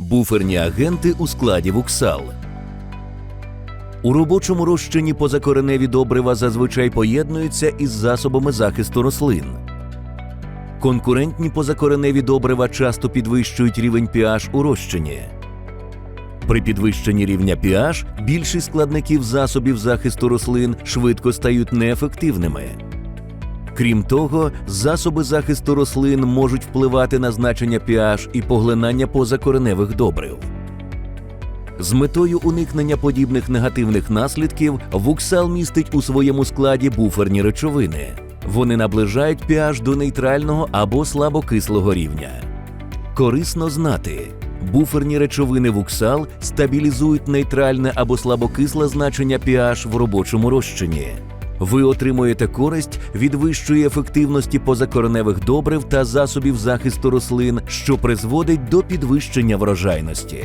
буферні агенти у складі вуксал. У робочому розчині позакореневі добрива зазвичай поєднуються із засобами захисту рослин. Конкурентні позакореневі добрива часто підвищують рівень pH у розчині. При підвищенні рівня pH більшість складників засобів захисту рослин швидко стають неефективними. Крім того, засоби захисту рослин можуть впливати на значення pH і поглинання позакореневих добрив. З метою уникнення подібних негативних наслідків вуксал містить у своєму складі буферні речовини. Вони наближають pH до нейтрального або слабокислого рівня. Корисно знати. Буферні речовини вуксал стабілізують нейтральне або слабокисле значення pH в робочому розчині. Ви отримуєте користь від вищої ефективності позакореневих добрив та засобів захисту рослин, що призводить до підвищення врожайності.